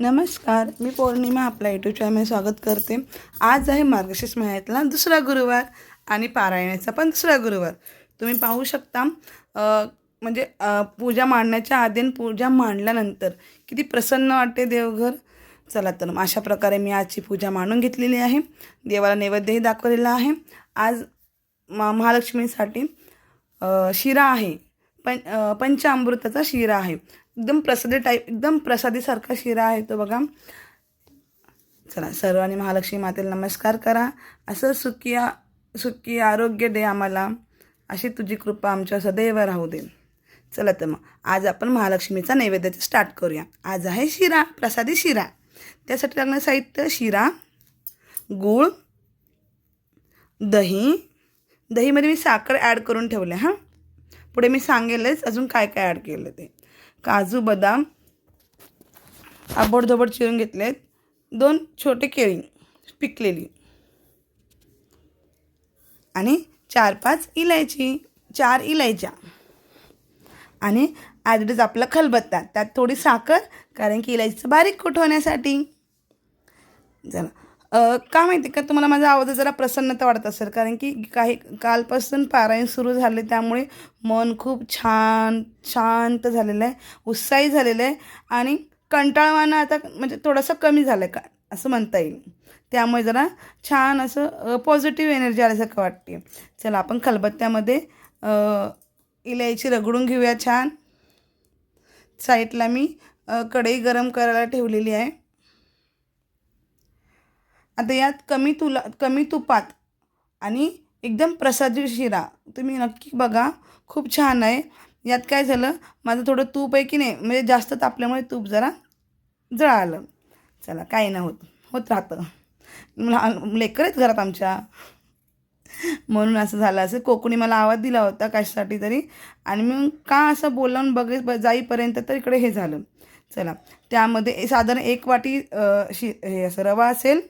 नमस्कार मी पौर्णिमा आपल्या YouTube channel स्वागत करते. आज आहे मार्गशीर्ष महिन्यातला दुसरा गुरुवार आणि पारायणाचा पण दुसरा गुरुवार. तुम्ही पाहू शकता म्हणजे पूजा मांडण्याच्या आधी आणि पूजा मांडल्यानंतर किती प्रसन्न वाटते देवघर. चला तर मग अशा प्रकारे मी आजची पूजा मांडून घेतलेली आहे. देवाला नैवेद्यही दाखवलेला आहे. आज मा महालक्ष्मीसाठी शिरा आहे. पं पंचामृताचा शिरा आहे. एकदम प्रसादी टाईप एकदम प्रसादीसारखा शिरा आहे तो बघा. चला सर्वांनी महालक्ष्मी मातेला नमस्कार करा. असं सुखी सुखी आरोग्य दे आम्हाला. अशी तुझी कृपा आमच्या सदैव राहू दे. चला तर मग आज आपण महालक्ष्मीचा नैवेद्याचं स्टार्ट करूया. आज आहे शिरा प्रसादी शिरा. त्यासाठी लागणारं साहित्य शिरा गूळ दही. दहीमध्ये मी साखर ॲड करून ठेवले हां. पुढे मी सांगेलच अजून काय काय ॲड केलं ते. काजू बदाम आबडधोबड चिरून घेतलेत. दोन छोटे केळी पिकलेली. आणि चार पाच इलायची चार इलायच्या. आणि ॲज इट आपला खलबत्ता. त्यात थोडी साखर कारण की इलायचीचं बारीक कुठ होण्यासाठी चला. का माहिती? का तुम्हाला माझा आवाज जरा प्रसन्नता वाटत असेल? कारण की काही कालपासून पारायण सुरू झाले त्यामुळे मन खूप छान शांत झालेलं आहे उत्साही झालेलं आहे आणि कंटाळवाणं आता म्हणजे थोडंसं कमी झालं आहे का? असं म्हणता येईल. त्यामुळे जरा छान असं पॉझिटिव्ह एनर्जी आल्यासारखं वाटते चला आपण खलबत्त्यामध्ये इलायची रगडून घेऊया छान. साईडला मी कढई गरम करायला ठेवलेली आहे. आता यात कमी तुला कमी तुपात आणि एकदम प्रसादी शिरा. तुम्ही नक्की बघा खूप छान आहे. यात काय झालं माझं थोडं तूप आहे की नाही म्हणजे जास्त तापल्यामुळे तूप जरा जळालं. चला काही नाही होत होत राहतं. लहान लेकर आहेत घरात आमच्या. म्हणून असं झालं असं कोकणी मला आवाज दिला होता कशासाठी तरी. आणि मग का असं बोलावून बघे ब- जाईपर्यंत तर इकडे हे झालं. चला त्यामध्ये साधारण एक वाटी शि हे असं रवा असेल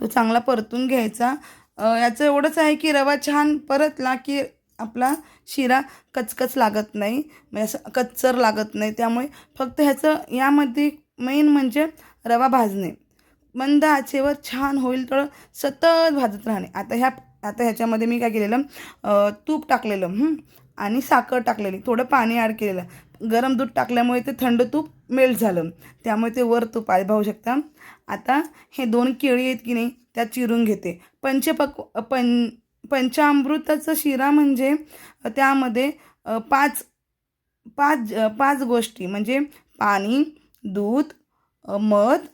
तो चांगला परतून घ्यायचा. याचं एवढंच आहे की रवा छान परतला की आपला शिरा कचकच लागत नाही. म्हणजे असं कच्चर लागत नाही. त्यामुळे फक्त ह्याचं यामध्ये मेन म्हणजे रवा भाजणे. मंद आचेवर छान होईल तर सतत भाजत राहणे. आता ह्या आता ह्याच्यामध्ये मी काय केलेलं? तूप टाकलेलं. आणि साखर टाकलेली. थोडं पाणी ॲड केलेलं. गरम दूध टाकल्यामुळे ते थंड तूप मेल्ट झालं. त्यामुळे ते वर तूप आहे पाहू शकता. आता हे दोन केळी आहेत की नाही त्यात चिरून घेते. पंचपक्व पं पंचामृताचं शिरा म्हणजे त्यामध्ये पाच पाच पाच गोष्टी म्हणजे पाणी दूध मध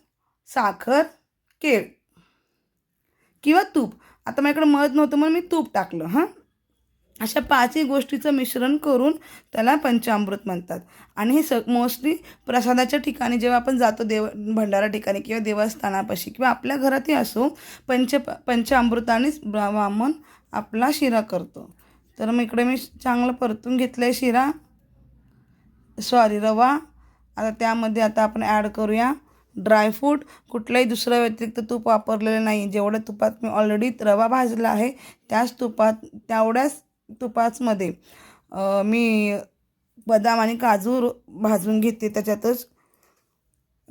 साखर केळ किंवा तूप. आता माझ्याकडे मध नव्हतं म्हणून मी तूप टाकलं हां. अशा पाचही गोष्टीचं मिश्रण करून त्याला पंचामृत म्हणतात. आणि हे स मोस्टली प्रसादाच्या ठिकाणी जेव्हा आपण जातो देव भंडारा ठिकाणी किंवा देवस्थानापाशी किंवा आपल्या घरातही असो पंच पंचामृतानेच ब्राह्मण आपला शिरा करतो. तर मग इकडे मी चांगलं परतून घेतलं आहे शिरा. सॉरी रवा. आता त्यामध्ये आता आपण ॲड करूया. ड्रायफ्रूट कुठलंही दुसऱ्या व्यतिरिक्त तूप वापरलेलं नाही. जेवढ्या तुपात मी ऑलरेडी रवा भाजला आहे त्याच तुपात तेवढ्याच तुपाचमध्ये. मी बदाम आणि काजू भाजून घेते. त्याच्यातच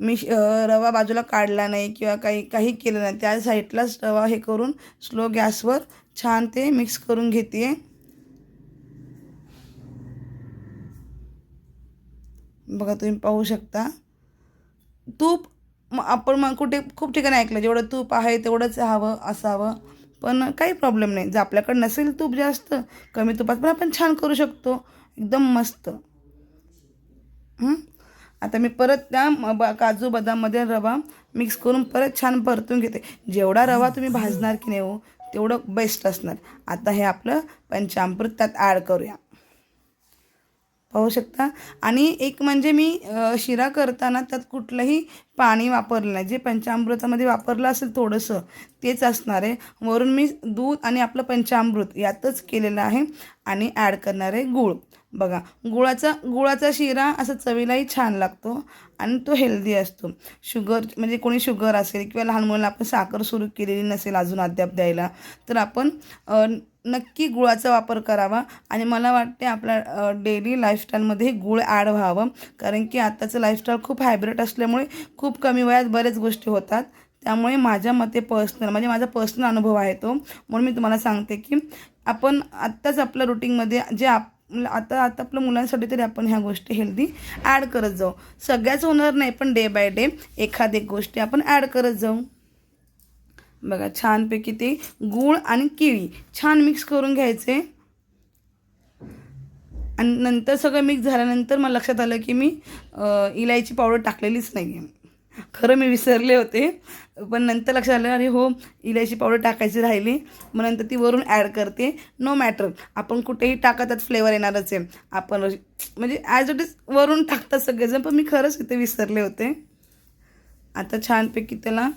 मी श- रवा बाजूला काढला नाही किंवा काही काही केलं नाही. त्या साईडलाच रवा हे करून स्लो गॅसवर छान ते मिक्स करून घेते. बघा तुम्ही पाहू शकता. तूप आपण मग कुठे खूप ठिकाणी ऐकलं. जेवढं तूप आहे तेवढंच हवं असावं. पण काही प्रॉब्लेम नाही. जर आपल्याकडे नसेल तूप जास्त कमी तुपात पण आपण छान करू शकतो. एकदम मस्त. आता मी परत त्या म- काजू बदाममध्ये रवा मिक्स करून परत छान परतून घेते. जेवढा रवा तुम्ही भाजणार की नाही हो तेवढं बेस्ट असणार. आता हे आपलं पंचामृत त्यात ॲड करूया. पाहू शकता. आणि एक म्हणजे मी शिरा करताना त्यात कुठलंही पाणी वापरलं नाही. जे पंचामृतामध्ये वापरलं असेल थोडंसं तेच असणार आहे. वरून मी दूध आणि आपलं पंचामृत यातच केलेलं आहे आणि ॲड करणार आहे गूळ. बघा गुळाचा गुळाचा शिरा असा चवीलाही छान लागतो आणि तो हेल्दी असतो. शुगर म्हणजे कोणी शुगर असेल किंवा लहान मुलांना आपण साखर सुरू केलेली नसेल अजून अद्याप द्यायला तर आपण नक्की गुळाचा वापर करावा आणि मला वाटते आपल्या डेली लाईफस्टाईलमध्ये गुळ ॲड व्हावं. कारण की आत्ताचं लाईफस्टाईल खूप हायब्रिड असल्यामुळे खूप कमी वयात बऱ्याच गोष्टी होतात. त्यामुळे माझ्या मते पर्सनल म्हणजे माझा पर्सनल अनुभव आहे तो. म्हणून मी तुम्हाला सांगते की आपण आत्ताच आपल्या रुटीनमध्ये जे आप आता आता आपल्या मुलांसाठी तरी आपण ह्या गोष्टी हेल्दी ॲड करत जाऊ. सगळ्याच होणार नाही पण डे बाय डे एखाद एक गोष्टी आपण ॲड करत जाऊ. बघा छानपैकी ते गूळ आणि केळी छान मिक्स करून घ्यायचे. आणि नंतर सगळं मिक्स झाल्यानंतर मला लक्षात आलं की मी इलायची पावडर टाकलेलीच नाही आहे खरं मी विसरले होते पण नंतर लक्षात आलं अरे हो इलायची पावडर टाकायची राहिली. मग नंतर ती वरून ॲड करते. नो मॅटर आपण कुठेही टाका त्यात फ्लेवर येणारच आहे. आपण म्हणजे ॲज इट इज वरून टाकतात सगळेजण पण मी खरंच इथे विसरले होते. आता छानपैकी त्याला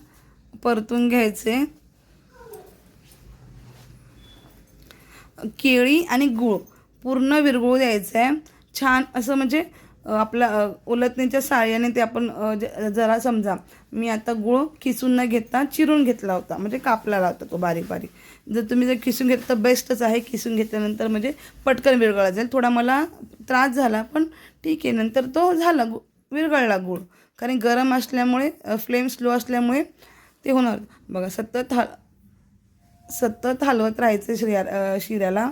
परतून घ्यायचे. केळी आणि गूळ पूर्ण विरघळू द्यायचं. आहे छान असं म्हणजे आपला आपल्या अ, उलटणीच्या साह्याने ते आपण ज- जरा समजा मी आता गूळ किसून न घेता चिरून घेतला होता. म्हणजे कापला होता तो बारीक बारीक. जर तुम्ही जर किसून घेतलं तर बेस्टच आहे. किसून घेतल्यानंतर म्हणजे पटकन विरघळा जाईल. थोडा मला त्रास झाला पण ठीक आहे. नंतर तो झाला गु विरघळला गूळ. कारण गरम असल्यामुळे फ्लेम स्लो असल्यामुळे ते होणार. बघा सतत हा सतत हलवत राहायचं शिर्या शिऱ्याला.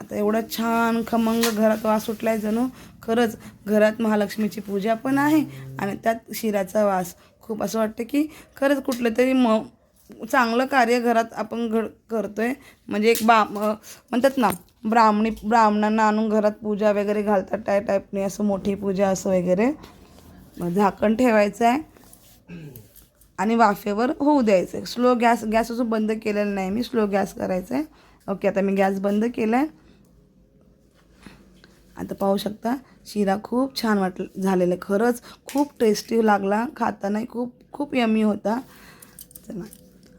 आता एवढा छान खमंग घरात वास सुटलाय जणू. खरंच घरात महालक्ष्मीची पूजा पण आहे आणि त्यात शिऱ्याचा वास. खूप असं वाटतं की खरंच कुठलं तरी म चांगलं कार्य घरात आपण घड करतोय. म्हणजे एक बा म्हणतात ना ब्राह्मणी ब्राह्मणांना आणून घरात पूजा वगैरे घालतात टाय टाईपने असं मोठी पूजा असं वगैरे. मग झाकण ठेवायचं आहे आणि वाफेवर होऊ द्यायचं. आहे स्लो गॅस गॅस अजून बंद केलेला नाही. मी स्लो गॅस करायचा आहे ओके आता मी गॅस बंद केला आहे आता पाहू शकता शिरा खूप छान वाट झालेला. आहे खरंच खूप टेस्टी लागला. खाताना खूप खूप यमी होता. चला.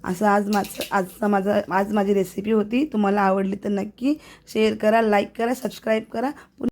असं आज माझं आजचा माझा आज माझी रेसिपी होती. तुम्हाला आवडली तर नक्की शेअर करा लाईक करा सबस्क्राईब करा.